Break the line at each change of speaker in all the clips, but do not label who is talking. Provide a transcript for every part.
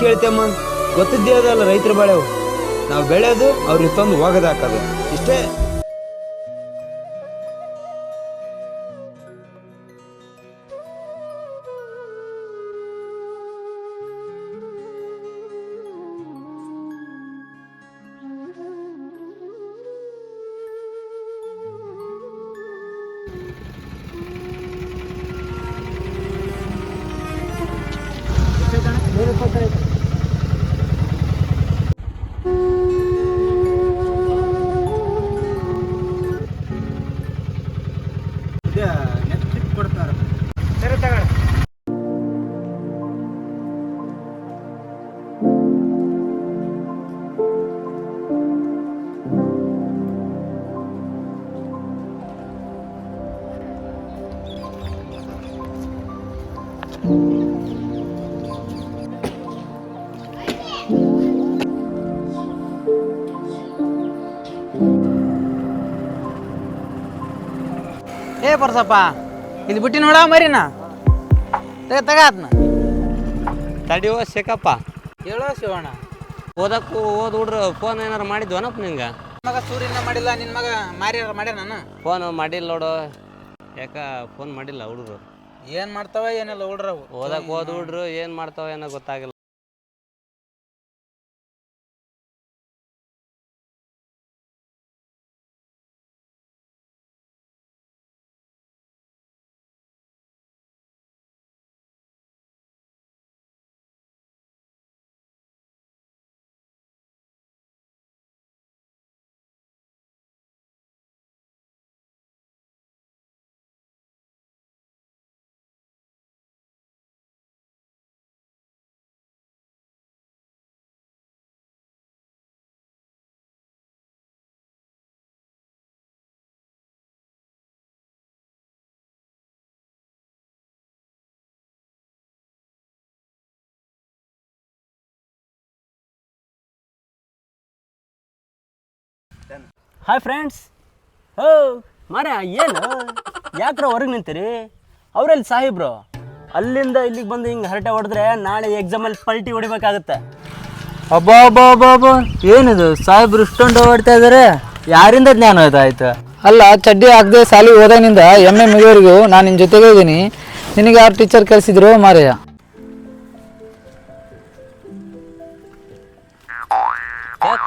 ಕೇಳ್ತೇಮ್ಮ ಗೊತ್ತಿದ್ದೇ ಅದಲ್ಲ ರೈತರ ಬೆಳೆವು ನಾವು ಬೆಳೆಯೋದು ಅವ್ರಿಗೆ ತಂದು ಹೋಗದಾಕೋದು ಇಷ್ಟೇ.
ಏ ಪರ್ಸಪ್ಪ ಇಲ್ಲಿ ಬಿಟ್ಟಿ ನೋಡ ಮರಿನ. ತಗ ತಗಾತ್ನ
ತಡಿಯೋ ಶೇಖಪ್ಪ.
ಹೇಳೋ ಶಿವಣ್ಣ.
ಓದಕ್ಕೂ ಓದ್ ಹುಡ್ರು ಫೋನ್ ಏನಾರು ಮಾಡಿದ್ವನಪ್ಪ ನಿಂಗೆ
ಮಗ ಸೂರ್ಯನ ಮಾಡಿಲ್ಲ ನಿನ್ನ ಮಗ ಮಾರಿ ಮಾಡ್ಯಾರ ನಾನು.
ಫೋನ್ ಮಾಡಿಲ್ಲ ನೋಡು. ಯಾಕ ಫೋನ್ ಮಾಡಿಲ್ಲ ಹುಡುಗರು
ಏನು ಮಾಡ್ತಾವ ಏನಿಲ್ಲ ಹುಡ್ರವು.
ಓದಕ್ಕೆ ಓದ್ ಹುಡ್ರು ಏನು ಮಾಡ್ತಾವ ಏನೋ ಗೊತ್ತಾಗಿಲ್ಲ.
ಹಾಯ್ ಫ್ರೆಂಡ್ಸ್ ಹೋ ಮಾರೆ ಏನು? ಯಾಕ್ರ ಹೊರಗೆ ನಿಂತೀರಿ? ಅವರಲ್ಲಿ ಸಾಹೇಬ್ರು? ಅಲ್ಲಿಂದ ಇಲ್ಲಿಗೆ ಬಂದು ಹಿಂಗೆ ಹರಟೆ ಹೊಡೆದ್ರೆ ನಾಳೆ ಎಕ್ಸಾಮಲ್ಲಿ ಪಲ್ಟಿ ಹೊಡಿಬೇಕಾಗತ್ತೆ.
ಅಬ್ಬಾ ಅಬ್ಬಾ ಅಬ್ಬಾ ಅಬ್ಬಾ. ಏನಿದು? ಸಾಹೇಬ್ರು ಇಷ್ಟೊಂದು ಓಡ್ತಾ ಇದಾರೆ? ಯಾರಿಂದ ಜ್ಞಾನ ಆಯ್ತು ಅಲ್ಲ ಚಡ್ಡಿ ಹಾಕದೆ ಸಾಲಿ ಓದಾಗಿನಿಂದ ಎಮ್ಮೆ ಮುಗಿಯೋರಿಗೂ ನಾನು ನಿನ್ನ ಜೊತೆಗೆ ಇದ್ದೀನಿ. ನಿನಗೆ ಯಾರು ಟೀಚರ್ ಕಲಿಸಿದ್ರು ಮಾರಯ್ಯ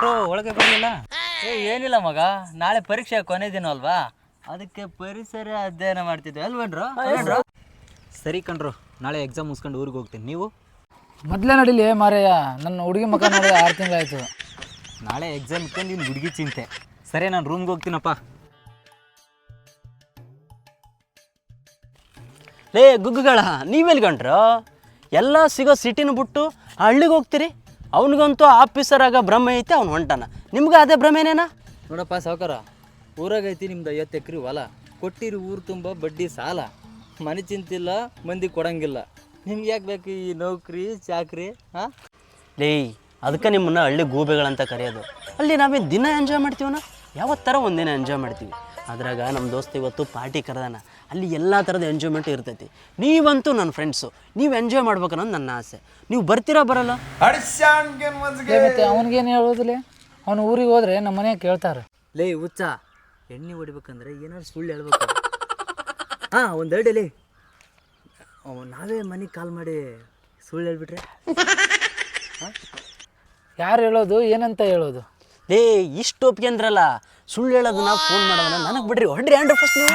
ಯಾಕ್ರೋ ಒಳಗೆ ಬರಲಿಲ್ಲ? ಏ ಏನಿಲ್ಲ ಮಗ ನಾಳೆ ಪರೀಕ್ಷೆ ಕೊನೆ ದಿನ ಅಲ್ವಾ? ಅದಕ್ಕೆ ಪರಿಸರ ಅಧ್ಯಯನ ಮಾಡ್ತಿದ್ದೆ. ಅಲ್ವೇನ್ರು? ಸರಿ ಕಣ್ರು ನಾಳೆ ಎಕ್ಸಾಮ್ ಮುಗಿಸ್ಕೊಂಡು ಊರಿಗೆ ಹೋಗ್ತೀನಿ. ನೀವು?
ಮೊದಲೇ ನಡಿಲಿ ಮಾರಯ್ಯ. ನನ್ನ ಹುಡುಗಿ ಮಗ ನೋಡಿದ್ರೆ ಆರು ತಿಂಗಳಾಯ್ತು.
ನಾಳೆ ಎಕ್ಸಾಮ್ ಇಟ್ಕೊಂಡು ನೀನು ಹುಡುಗಿ ಚಿಂತೆ. ಸರಿ ನಾನು ರೂಮ್ಗೆ ಹೋಗ್ತೀನಪ್ಪ. ಲೇ ಗುಗ್ಗುಗಳ ನೀವೆಲ್ಲಿ ಗಂಟ್ರು ಎಲ್ಲ ಸಿಗೋ ಸಿಟಿನ ಬಿಟ್ಟು ಹಳ್ಳಿಗೆ ಹೋಗ್ತೀರಿ? ಅವನಿಗಂತೂ ಆಫೀಸರ್ ಆಗ ಭ್ರಮೆ ಐತೆ ಅವ್ನು ಹೊಂಟಾನ. ನಿಮ್ಗೆ ಅದೇ ಭ್ರಮೆನೇನಾ
ನೋಡಪ್ಪ ಸಾವುಕಾರ ಊರಾಗೈತಿ ನಿಮ್ದು ಐವತ್ತು ಎಕರೆ ಹೊಲ. ಕೊಟ್ಟಿರಿ ಊರು ತುಂಬ ಬಡ್ಡಿ ಸಾಲ. ಮನೆ ಚಿಂತಿಲ್ಲ ಮಂದಿ ಕೊಡಂಗಿಲ್ಲ. ನಿಮ್ಗೆ ಯಾಕೆ ಬೇಕು ಈ ನೌಕರಿ ಚಾಕ್ರಿ ಹಾಂ?
ಲೇ ಅದಕ್ಕೆ ನಿಮ್ಮನ್ನ ಹಳ್ಳಿ ಗೂಬೆಗಳಂತ ಕರೆಯೋದು. ಅಲ್ಲಿ ನಾವೇನು ದಿನ ಎಂಜಾಯ್ ಮಾಡ್ತೀವನ? ಯಾವತ್ತರ ಒಂದಿನ ಎಂಜಾಯ್ ಮಾಡ್ತೀವಿ. ಅದ್ರಾಗ ನಮ್ಮ ದೋಸ್ತ ಇವತ್ತು ಪಾರ್ಟಿ ಕರೆದಾನ. ಅಲ್ಲಿ ಎಲ್ಲ ಥರದ ಎಂಜಾಯ್ಮೆಂಟ್ ಇರ್ತೈತಿ. ನೀವಂತೂ ನನ್ನ ಫ್ರೆಂಡ್ಸು ನೀವು ಎಂಜಾಯ್ ಮಾಡ್ಬೇಕನ್ನೋದು ನನ್ನ ಆಸೆ. ನೀವು ಬರ್ತೀರಾ ಬರಲ್ಲ?
ಮತ್ತೆ ಅವನಿಗೇನು ಹೇಳೋದಿಲ್ಲ? ಅವನು ಊರಿಗೆ ಹೋದ್ರೆ ನಮ್ಮ ಮನೆಯಾಗ ಕೇಳ್ತಾರೆ.
ಲೇ ಹುಚ್ಚ. ಎಣ್ಣೆ ಹೊಡಿಬೇಕಂದ್ರೆ ಏನಾದ್ರು ಸುಳ್ಳು ಹೇಳ್ಬೇಕು. ಹಾಂ ಒಂದು ಎರಡು ಲೇ ನಾವೇ ಮನೆಗೆ ಕಾಲ್ ಮಾಡಿ ಸುಳ್ಳು ಹೇಳ್ಬಿಟ್ರೆ?
ಯಾರು ಹೇಳೋದು ಏನಂತ ಹೇಳೋದು?
ಲೇ ಇಷ್ಟು ಒಪ್ಪಿಗೆ ಅಂದ್ರಲ್ಲ ಸುಳ್ಳು ಹೇಳೋದು ನಾವು ಫೋನ್ ಮಾಡೋದನ್ನ ನನಗೆ ಬಿಡ್ರಿ. ಹೊಡ್ರಿ ಆಂಡ್ರ ಫಸ್ಟ್ ನೀವು.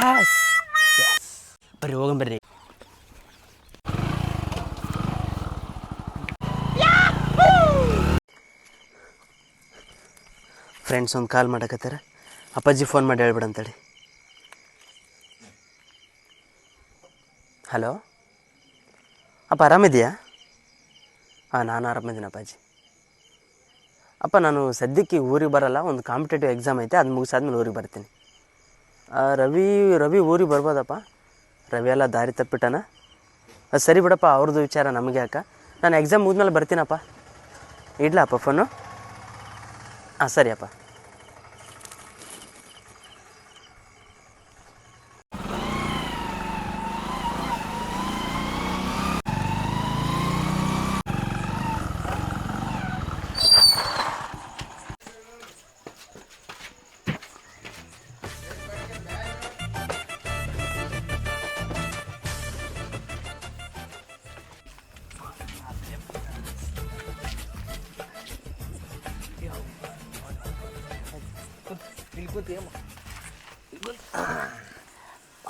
ಬರ್ರಿ ಹೋಗಂ ಬರ್ರಿ. ಫ್ರೆಂಡ್ಸ್ ಒಂದು ಕಾಲ್ ಮಾಡಕತ್ತಾರ. ಅಪ್ಪಾಜಿ ಫೋನ್ ಮಾಡಿ ಹೇಳ್ಬಿಡಂತೇಳಿ ಹಲೋ ಅಪ್ಪ ಆರಾಮಿದೆಯಾ ಹಾಂ, ನಾನು ಆರಾಮಿದ್ದೀನಿ ಅಪ್ಪಾಜಿ. ಅಪ್ಪ, ನಾನು ಸದ್ಯಕ್ಕೆ ಊರಿಗೆ ಬರಲ್ಲ, ಒಂದು ಕಾಂಪಿಟೇಟಿವ್ ಎಕ್ಸಾಮ್ ಐತೆ, ಅದು ಮುಗಿಸಾದ್ಮೇಲೆ ಊರಿಗೆ ಬರ್ತೀನಿ. ರವಿ ರವಿ ಊರಿಗೆ ಬರ್ಬೋದಪ್ಪ? ರವಿ ಎಲ್ಲ ದಾರಿ ತಪ್ಪಿಟ್ಟನ? ಅದು ಸರಿ ಬಿಡಪ್ಪ ಅವ್ರದ್ದು ವಿಚಾರ ನಮಗೆ ಯಾಕೆ? ನಾನು ಎಕ್ಸಾಮ್ ಮುಗಿದ್ಮೇಲೆ ಬರ್ತೀನಪ್ಪ. ಇಡ್ಲಪ್ಪ ಫೋನು ಹಾಂ ಸರಿ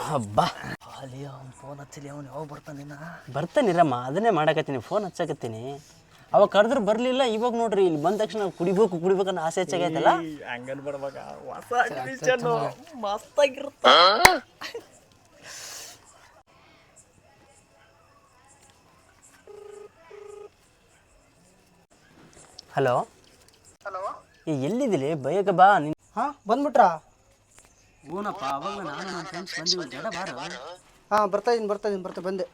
ಹಬ್ಬ.
ಅಲ್ಲಿ ಅವ್ನು ಫೋನ್ ಹಚ್ಚಲಿ ಅವ್ನು ಯಾವಾಗ ಬರ್ತಾನಿನ
ಬರ್ತಾನಿರಮ್ಮ ಅದನ್ನೇ ಮಾಡಕತ್ತೀನಿ ಫೋನ್ ಹಚ್ಚಾಕತ್ತೀನಿ. ಅವಾಗ ಕರೆದ್ರೆ ಬರಲಿಲ್ಲ ಇವಾಗ ನೋಡ್ರಿ ಇಲ್ಲಿ ಬಂದ ತಕ್ಷಣ ಕುಡಿಬೇಕು ಕುಡಿಬೇಕು ಅನ್ನೋ ಆಸೆ ಹೆಚ್ಚಾಗೈತಲ್ಲ?
ಹಂಗನ್ ಬಿಡ್ಬೇಕ ಹೊಸ ಅಡ್ಮಿಷನ್ ಮಸ್ತಾಗಿರುತ್ತ.
ಹಲೋ? ಹಲೋ? ಎಲ್ಲಿದ್ದೀರಿ ಎಲ್ಲಿದ್ದಿಲಿ? ಬಯಕ ಬಾ ನಿನ್
ಹಾಂ ಬಂದ್ಬಿಟ್ರಾ?
ಹೂನಪ್ಪ ಅವಾಗ ನಾನು ನನ್ನ ಫ್ರೆಂಡ್ಸ್ ಬಂದಿವಿ ಜಡ ಬಾರ.
ಹಾಂ ಬರ್ತಾ ಇದೀನಿ ಬರ್ತಾ ಇದೀನಿ ಬರ್ತಾ ಬಂದೆ.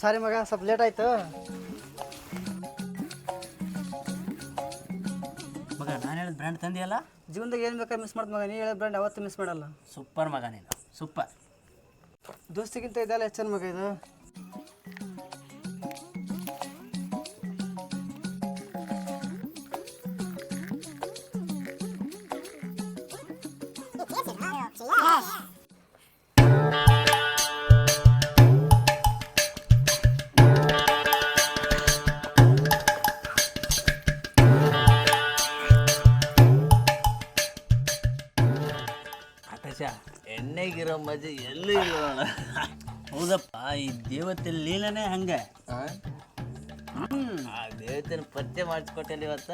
ಸಾರಿ ಮಗ ಸ್ವಲ್ಪ ಲೇಟ್ ಆಯ್ತು.
ಮಗ ನಾನು ಹೇಳಿದ ಬ್ರ್ಯಾಂಡ್ ತಂದಿಯಲ್ಲ?
ಜೀವನದಾಗ ಏನು ಬೇಕಾದ್ರೆ ಮಿಸ್ ಮಾಡ್ದು ಮಗ. ನೀ ಹೇಳಿದ ಬ್ರ್ಯಾಂಡ್ ಅವತ್ತು ಮಿಸ್ ಮಾಡಲ್ಲ.
ಸೂಪರ್ ಮಗ ನೀನು. ಸೂಪರ್.
ದೋಸ್ತಿಗಿಂತ ಇದೆಲ್ಲ ಹೆಚ್ಚನ್ ಮಗ ಇದು.
ಎಣ್ಣೆಗಿರೋ ಮಜೆ ಎಲ್ಲೂ ಇಲ್ಲ
ಹೌದಪ್ಪ ಈ ದೇವತೆ ಲೀಲನೆ ಹಂಗೆ.
ಆ? ದೇವತೆನ ಪತ್ತೆ ಮಾಡಿಸ್ಕೊಟ್ಟಲ್ಲಿ ಇವತ್ತ?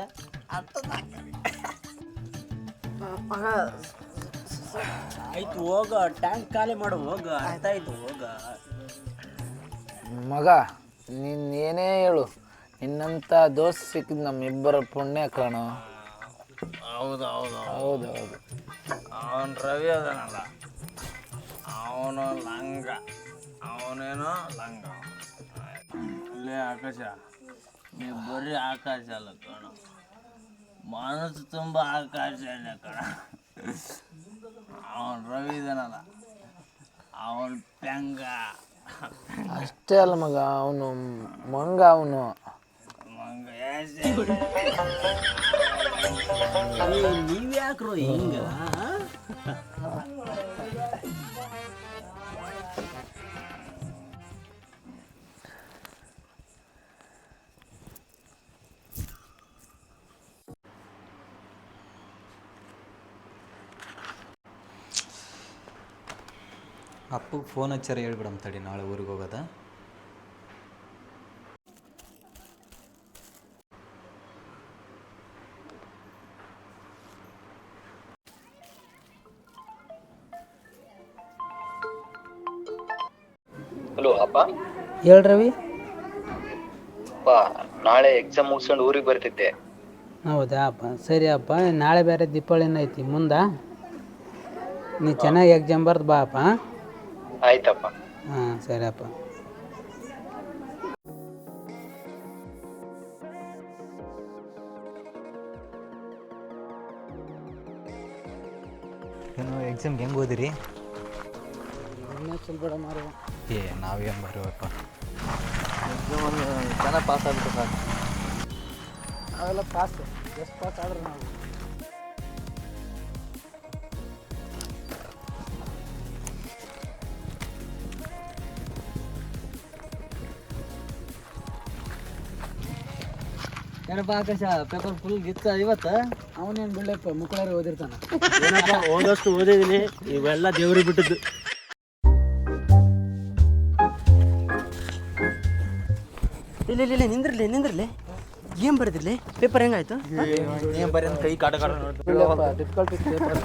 ಆಯ್ತು ಹೋಗ ಟ್ಯಾಂಕ್ ಖಾಲಿ ಮಾಡು ಹೋಗ ಅರ್ಥ ಆಯ್ತು ಹೋಗ.
ಮಗ ನಿನ್ ಏನೇ ಹೇಳು ನಿನ್ನಂತ ದೋಸ್ ಸಿಕ್ಕಿದ್ ನಮ್ಮಿಬ್ಬರ ಪುಣ್ಯ ಕಾಣೋ.
ಹೌದು ಹೌದು.
ಹೌದು ಹೌದು.
ಅವನು ರವಿ ಅದನಲ್ಲ. ಅವನು ಲಂಗ. ಅವನೇನೋ ಲಂಗ. ಅಲ್ಲೇ ಆಕಾಶ. ನೀವು ಬರೀ ಆಕಾಶ ಅಲ್ಲ ಕಣ. ಮನಸ್ಸು ತುಂಬ ಆಕಾಶ ಕಣ. ಅವನು ರವಿ ಇದನಲ್ಲ. ಅವನು ಪೆಂಗ.
ಅಷ್ಟೇ ಅಲ್ಲ ಮಗ ಅವನು ಮಂಗ ಅವನು.
ಮಂಗ ನೀವ್ಯಾಕ್ರು
ನೀವ್ಯಾಕ್ರೋ ಹಿಂಗ?
ಅಪ್ಪಗೆ ಫೋನ್ ಹಚ್ಚಾರ ಹೇಳ್ಬಿಡಮ್ ತಡಿ ನಾಳೆ ಊರಿಗೆ ಹೋಗೋದ
ಹಲೋ ಅಪ್ಪ.
ಹೇಳ್ ರವಿ.
ಅಪ್ಪ ನಾಳೆ ಎಕ್ಸಾಮ್ ಮುಗಿಸ್ಕೊಂಡು ಊರಿಗೆ ಬರ್ತಿದ್ದೆ.
ಹೌದಾ ಅಪ್ಪ? ಸರಿ ಅಪ್ಪ ನಾಳೆ ಬೇರೆ ದೀಪಾವಳಿನ ಐತಿ ಮುಂದೆ? ನೀ ಚೆನ್ನಾಗಿ ಎಕ್ಸಾಮ್ ಬರ್ದು ಬಾ ಅಪ್ಪ
ಆಯ್ತಪ್ಪ.
ಹಾಂ ಸರಿ ಅಪ್ಪ.
ಏನು ಎಕ್ಸಾಮ್ಗೆ ಹೆಂಗೆ ಓದಿರಿ?
ಸ್ವಲ್ಪ ಮಾರುವ
ಏ ನಾವೇನು ಒಂದು
ಚೆನ್ನಾಗಿ ಪಾಸ್ ಆಗ್ಬಿಟ್ಟು ಸರ್
ಅವೆಲ್ಲ ಪಾಸ್ ಎಷ್ಟು ಪಾಸ್ ಆದ್ರೆ ನಾವು.
ಏನಪ್ಪ ಆಕಾಶ ಪೇಪರ್ ಫುಲ್ ಗಿತ್ತ ಇವತ್ತ?
ಅವನೇನು ಬಿಡಪ್ಪ ಮುಕ್ಕಳಾರೆ ಓದಿರ್ತಾನ.
ಏನಪ್ಪ ಓದಷ್ಟು ಓದಿದೀನಿ ಇವೆಲ್ಲ ದೇವ್ರಿಗೆ ಬಿಟ್ಟದ್ದು. ಇಲ್ಲ ಇಲ್ಲ ಇಲ್ಲ ನಿಂದ್ರಲಿ ನಿಂದ್ರಲಿ. ಏನ್ ಬರ್ದಿರ್ಲಿ? ಪೇಪರ್ ಹೆಂಗಾಯ್ತು?
ಏನು ಬರೀ ಕೈ ಕಾಟ ಕಾಟ
ಡಿಫಿಕಲ್ಟಿ ಪೇಪರ್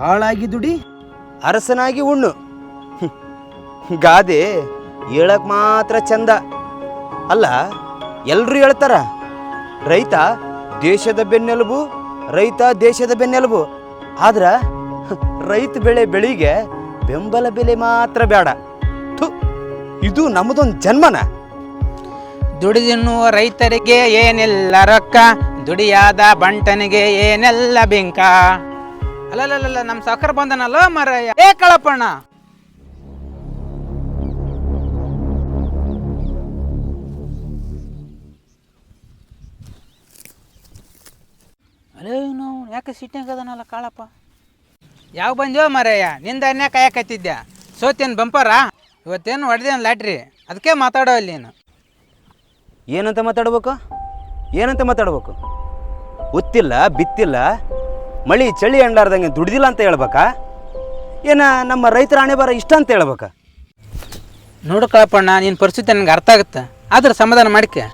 ಹಾಳಾಗಿ ದುಡಿ. ಅರಸನಾಗಿ ಉಣ್ಣು. ಗಾದೆ ಹೇಳಕ್ ಮಾತ್ರ ಚಂದ. ಅಲ್ಲ ಎಲ್ಲರೂ ಹೇಳ್ತಾರ, ರೈತ ದೇಶದ ಬೆನ್ನೆಲುಬು, ರೈತ ದೇಶದ ಬೆನ್ನೆಲುಬು. ಆದ್ರ, ರೈತ ಬೆಳೆ ಬೆಳಿಗೆ ಬೆಂಬಲ ಬೆಲೆ ಮಾತ್ರ ಬೇಡ ಥು, ಇದು ನಮ್ಮದೊಂದು ಜನ್ಮನ.
ದುಡಿದಿನ್ನುವ ರೈತರಿಗೆ ಏನೆಲ್ಲ ರೊಕ್ಕ, ದುಡಿಯಾದ ಬಂಟನಿಗೆ ಏನೆಲ್ಲ ಬೆಂಕ? ಅಲ್ಲಲ್ಲ ನಮ್ಮ ಸಾಕರ್ ಬಂದನಲ್ಲ ಮಾರಾಯ. ಏ ಕಳಪಣ್ಣ. ಅಲೋ ನಾವು ಯಾಕೆ ಸಿಟ್ಟಿನಾಗ ಅದನಲ್ಲ ಕಾಳಪ್ಪ? ಯಾವ ಬಂದ್ಯೋ ಮರಯ್ಯ ನಿಂದ ಅನ್ಯ ಕಾಯಕತ್ತಿದ್ದೆ ಸೋತೇನು ಬಂಪರ? ಇವತ್ತೇನು ಹೊಡೆದೇನು ಲಾಟ್ರಿ? ಅದಕ್ಕೆ ಮಾತಾಡೋ ಅಲ್ಲಿ ನೀನು.
ಏನಂತ ಮಾತಾಡ್ಬೇಕು? ಏನಂತ ಮಾತಾಡ್ಬೇಕು? ಒತ್ತಿಲ್ಲ ಬಿತ್ತಿಲ್ಲ ಮಳಿ ಚಳಿ ಅಂಡಾರ್ದಂಗೆ ದುಡಿದಿಲ್ಲ ಅಂತ ಹೇಳ್ಬೇಕಾ? ಏನ ನಮ್ಮ ರೈತರ ಹಣೆ ಬರ ಇಷ್ಟ ಅಂತ ಹೇಳ್ಬೇಕ?
ನೋಡು ಕಳಪಣ್ಣ ನಿನ್ನ ಪರಿಸ್ಥಿತಿ ನನಗೆ ಅರ್ಥ ಆಗುತ್ತೆ. ಆದ್ರೆ ಸಮಾಧಾನ ಮಾಡಿಕೆ.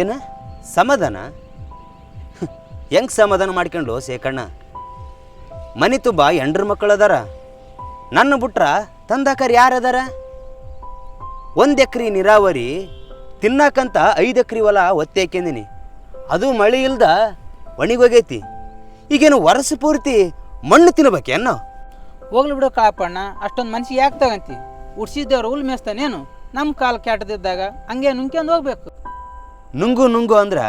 ಏನ? ಸಮಾಧಾನ? ಹೆಂಗೆ ಸಮಾಧಾನ ಮಾಡ್ಕೊಂಡು ಸೇಕಣ್ಣ ಮನೆ ತುಂಬ ಎಂಡ್ರ ಮಕ್ಕಳು ಅದಾರ. ನನ್ನ ಬಿಟ್ರ ತಂದಾಕರ್ ಯಾರು ಅದಾರ? ಒಂದು ಎಕ್ರೆ ನೀರಾವರಿ ತಿನ್ನಕಂತ ಐದು ಎಕ್ರೆ ಹೊಲ ಒತ್ತೆ ಹಾಕಿಂದಿನಿ ಅದು ಮಳೆ ಇಲ್ದ ಒಣಗೋಗೈತಿ ಈಗೇನು ವರ್ಷ ಪೂರ್ತಿ ಮಣ್ಣು ತಿನ್ಬೇಕೇನು
ಹೋಗ್ಲಿ ಬಿಡು ಕಾಪಣ್ಣ ಅಷ್ಟೊಂದು ಮನ್ಸಿಗೆ ಯಾಕೆ ತಗಂತಿ? ಉಡ್ಸಿದ್ದವ್ರು ಹುಲ್ ಮೇಸ್ತಾನೇನು ನಮ್ಮ ಕಾಲು ಕೆಟ್ಟದಿದ್ದಾಗ ಹಂಗೆ ನುಂಗ್ಕೊಂಡು ಹೋಗ್ಬೇಕು.
ನುಂಗು ನುಂಗು ಅಂದ್ರೆ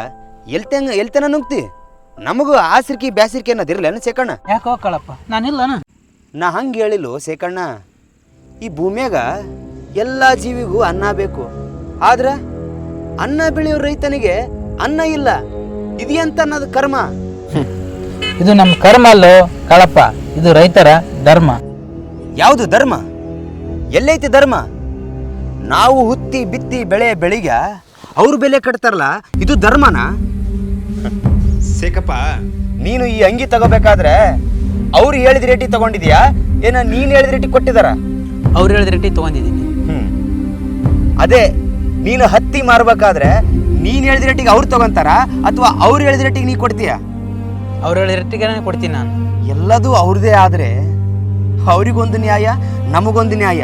ಎಲ್ತಂಗ ಎಲ್ತನ ನುಂಗ್ತಿ? ನಮಗೂ ಆಸರಿಕೆ ಬ್ಯಾಸರಿಕೆ ಅನ್ನೋದಿರಲ್ಲ ಸೇಕಣ್ಣ
ಯಾಕೆ ಕಳಪ್ಪ ನಾನಿಲ್ಲನ
ನಾ ಹಂಗೆ ಹೇಳಿಲ್ಲೋ ಸೇಕಣ್ಣ ಈ ಭೂಮಿಯಾಗ ಎಲ್ಲ ಜೀವಿಗೂ ಅನ್ನ ಬೇಕು. ಆದ್ರೆ ಅನ್ನ ಬೆಳೆಯೋ ರೈತನಿಗೆ ಅನ್ನ ಇಲ್ಲ. ಇದೆಯಂತ ಅನ್ನೋದು ಕರ್ಮ.
ಇದು ನಮ್ಮ ಕರ್ಮ ಅಲ್ಲೋ ಕಳಪ್ಪ ಇದು ರೈತರ ಧರ್ಮ.
ಯಾವುದು ಧರ್ಮ? ಎಲ್ಲೈತಿ ಧರ್ಮ? ನಾವು ಹುತ್ತಿ ಬಿತ್ತಿ ಬೆಳೆ ಬೆಳಿಗ ಅವ್ರು ಬೆಲೆ ಕಟ್ತಾರಲ್ಲ ಇದು ಧರ್ಮನಾ? ಸೇಕಪ್ಪ ನೀನು ಈ ಅಂಗಿ ತಗೋಬೇಕಾದ್ರೆ ಅವ್ರು ಹೇಳಿದ ರೇಟಿಗೆ ತಗೊಂಡಿದ್ಯಾ? ಏನ ನೀನು ಹೇಳಿದ ರೇಟಿಗೆ ಕೊಟ್ಟಿದಾರ?
ಅವ್ರು ಹೇಳಿದ ರೇಟಿಗೆ ತಗೊಂಡಿದ್ದೀನಿ.
ಹ್ಞೂ ಅದೇ ನೀನು ಹತ್ತಿ ಮಾರ್ಬೇಕಾದ್ರೆ ನೀನು ಹೇಳಿದ ರೇಟಿಗೆ ಅವ್ರು ತಗೊಂತಾರ ಅಥವಾ ಅವ್ರು ಹೇಳಿದ ರೇಟಿಗೆ ನೀ ಕೊಡ್ತೀಯ?
ಅವ್ರು ಹೇಳಿದ ರೇಟಿಗೆ ಕೊಡ್ತೀನಿ ನಾನು.
ಎಲ್ಲದೂ ಅವ್ರದೇ ಆದರೆ ಅವರಿಗೊಂದು ನ್ಯಾಯ ನಮಗೊಂದು ನ್ಯಾಯ.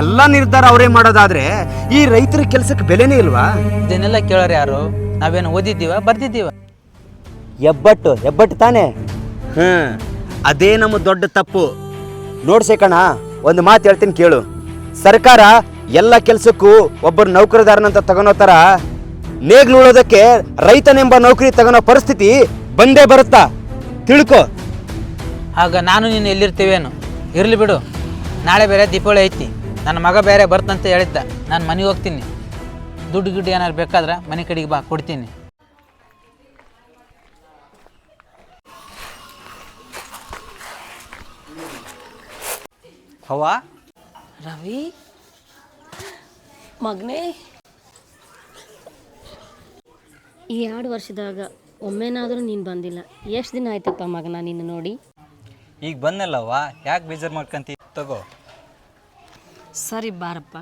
ಎಲ್ಲ ನಿರ್ಧಾರ ಅವರೇ ಮಾಡೋದಾದ್ರೆ ಈ ರೈತರ ಕೆಲಸಕ್ಕೆ ಬೆಲೆನೇ ಇಲ್ವಾ?
ಇದನ್ನೆಲ್ಲ ಕೇಳೋರು ಯಾರು? ನಾವೇನು ಓದಿದ್ದೀವ? ಬರ್ದಿದ್ದೀವ?
ಹೆಬ್ಬಟ್ಟು ಹೆಬ್ಬಟ್ಟು ತಾನೇ? ಹ್ಞೂ ಅದೇ ನಮ್ಮ ದೊಡ್ಡ ತಪ್ಪು. ನೋಡ್ಸೇಕಣ ಒಂದು ಮಾತು ಹೇಳ್ತೀನಿ ಕೇಳು. ಸರ್ಕಾರ ಎಲ್ಲ ಕೆಲಸಕ್ಕೂ ಒಬ್ಬರು ನೌಕರದಾರನಂತ ತಗೊಳೋತರ ನೇಗ್ಲು ಉಳೋದಕ್ಕೆ ರೈತನೆಂಬ ನೌಕರಿ ತಗೊಳೋ ಪರಿಸ್ಥಿತಿ ಬಂದೇ ಬರುತ್ತಾ? ತಿಳ್ಕೊ.
ಆಗ ನಾನು ನೀನು ಎಲ್ಲಿರ್ತೀವೇನು? ಇರಲಿ ಬಿಡು. ನಾಳೆ ಬೇರೆ ದೀಪಾವಳಿ ಐತಿ. ನನ್ನ ಮಗ ಬೇರೆ ಬರ್ತಂತ ಹೇಳಿದ್ದ. ನಾನು ಮನೆಗೆ ಹೋಗ್ತೀನಿ. ದುಡ್ಡು ಗಿಡ್ಡು ಏನಾದ್ರು ಬೇಕಾದ್ರೆ ಮನೆ ಕಡೆಗೆ ಬಾ ಕೊಡ್ತೀನಿ.
ಹವಾ?
ರವಿ? ಮಗನೇ? ಈ ಎರಡು ವರ್ಷದಾಗ ಒಮ್ಮೆನಾದರೂ ನೀನು ಬಂದಿಲ್ಲ. ಎಷ್ಟು ದಿನ ಆಯ್ತಪ್ಪ ಮಗನ ನಿನ್ನ ನೋಡಿ?
ಈಗ ಬಂದಲ್ಲವ್ವ? ಯಾಕೆ ಬೇಜಾರು ಮಾಡ್ಕೊಂತಿ? ತಗೋ.
ಸರಿ ಬಾರಪ್ಪ.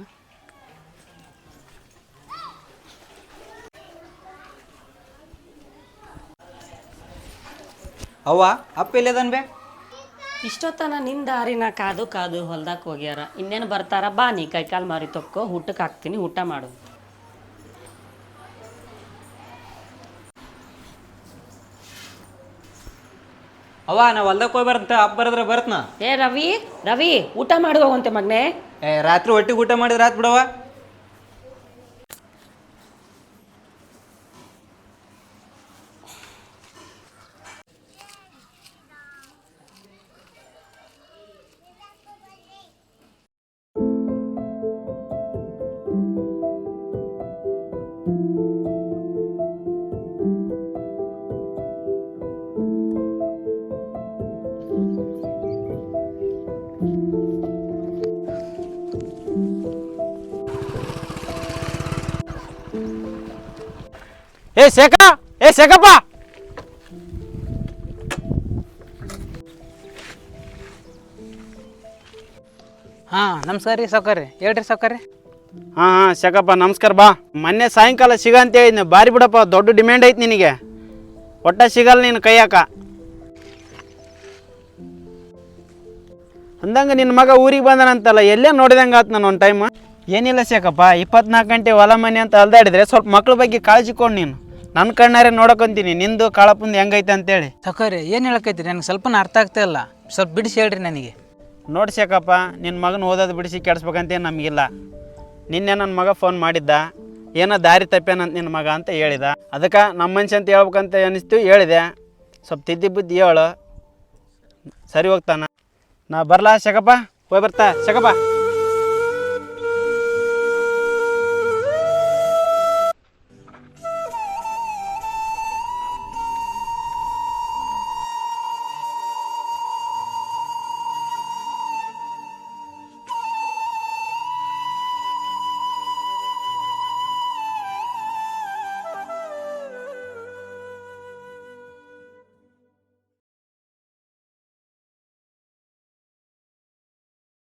ಅವ್ವ ಅಪ್ಪ ಎಲ್ಲದನ್ ಬೇ
ಇಷ್ಟೊತ್ತನ ನಿನ್ನ ದಾರಿನ ಕಾದು ಕಾದು ಹೊಲ್ದಾಗ ಹೋಗ್ಯಾರ. ಇನ್ನೇನು ಬರ್ತಾರ ಬಾ ನೀ ಕೈಕಾಲು ಮಾರಿ ತೊಕ್ಕೋ ಊಟಕ್ಕೆ ಹಾಕ್ತೀನಿ ಊಟ ಮಾಡು.
ಅವ್ವ ನಾ ಹೊಲ್ದಕ್ಕೆ ಹೋಗಿ ಬರಂತ ಅಪ್ಪ ಬರದ್ರೆ ಬರತ್ನ?
ಏ ರವಿ ರವಿ ಊಟ ಮಾಡಿ ಹೋಗಂತೆ ಮಗ್ನೆ.
ಏ ರಾತ್ರಿ ಒಟ್ಟಿಗೆ ಊಟ ಮಾಡಿದ್ರೆ ಆತ್ ಬಿಡವ್ವ.
ಏ ಶೇಖ ಏ ಶೇಖಪ್ಪ ಹಾಂ ನಮಸ್ಕಾರ ರೀ ಸೌಕರ್ರಿ ಹೇಳ್ರಿ ಸೌಕರ್ಯ
ಹಾಂ ಹಾಂ ಶೇಖಪ್ಪ ನಮಸ್ಕಾರ ಬಾ. ಮೊನ್ನೆ ಸಾಯಂಕಾಲ ಸಿಗ ಅಂತ ಹೇಳಿದ್ನ ಬಾರಿ ಬಿಡಪ್ಪ ದೊಡ್ಡ ಡಿಮ್ಯಾಂಡ್ ಐತಿ ನಿನಗೆ. ಒಟ್ಟ ಸಿಗಲ್ಲ ನೀನು ಕೈಯಾಕ. ಅಂದಂಗೆ ನಿನ್ನ ಮಗ ಊರಿಗೆ ಬಂದನಂತಲ್ಲ ಎಲ್ಲೇ ನೋಡಿದಂಗೆ ಆತು ನಾನು ಒಂದು ಟೈಮ್ ಏನಿಲ್ಲ ಶೇಖಪ್ಪ ಇಪ್ಪತ್ನಾಲ್ಕು ಗಂಟೆ ಹೊಲ ಮನೆ ಅಂತ ಅಲ್ದಾಡಿದ್ರೆ ಸ್ವಲ್ಪ ಮಕ್ಳ ಬಗ್ಗೆ ಕಾಳಜಿ ಕೊಡು ನೀನು. ನನ್ನ ಕಣ್ಣಾರೆ ನೋಡಕೊಂತೀನಿ ನಿಂದು ಕಾಳಪ್ಪಂದು ಹೆಂಗೈತೆ ಅಂತೇಳಿ.
ಸಕರೆ ಏನು ಹೇಳಕೈತಿ ನನಗೆ ಸ್ವಲ್ಪನ ಅರ್ಥ ಆಗ್ತಾ ಇಲ್ಲ. ಸ್ವಲ್ಪ ಬಿಡಿಸಿ ಹೇಳ್ರಿ ನನಗೆ.
ನೋಡಿ ಶೇಖಪ್ಪ ನಿನ್ನ ಮಗನ ಓದೋದು ಬಿಡಿಸಿ ಕೆಡಿಸ್ಬೇಕಂತೇನು ನಮಗಿಲ್ಲ. ನಿನ್ನೆ ನನ್ನ ಮಗ ಫೋನ್ ಮಾಡಿದ್ದ ಏನೋ ದಾರಿ ತಪ್ಪೇನಂತ ನಿನ್ನ ಮಗ ಅಂತ ಹೇಳಿದ. ಅದಕ್ಕೆ ನಮ್ಮ ಮನುಷ್ಯ ಅಂತ ಹೇಳ್ಬೇಕಂತ ಅನಿಸ್ತು ಹೇಳಿದೆ. ಸ್ವಲ್ಪ ತಿದ್ದಿ ಬುದ್ಧಿ ಹೇಳು. ಸರಿ ಹೋಗ್ತಾನ. ನಾ ಬರಲಾ ಶಕಪ್ಪ ಹೋಗಿ ಬರ್ತಾ ಶಕಪ್ಪ